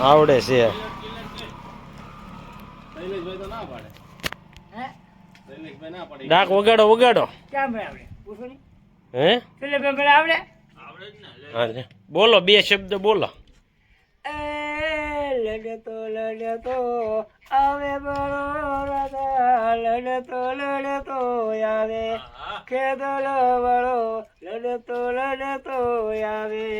આવડે છે. ડાક વગાડો વગાડો. બોલો બે શબ્દ બોલો. લડતો લડતો આવે લડતો લડતો આવે. ખેદલો વળો લડતો લડતો આવે.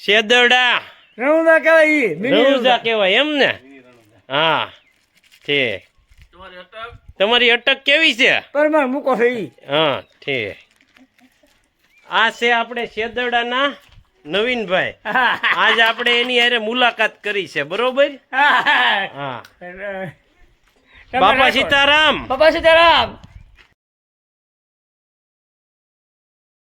શેદરડા. રણુદા કહેવાય ઈ મિની કહેવાય એમ ને? હા ઠીક. તમારી અટક? કેવી છે? પરમાર મૂકો છે ઈ. હા ઠીક. આ છે આપણે શેદરડાના નવીનભાઈ. આજ આપણે એની હારે મુલાકાત કરી છે બરોબર? હા બાપા સીતારામ. બાપા સીતારામ.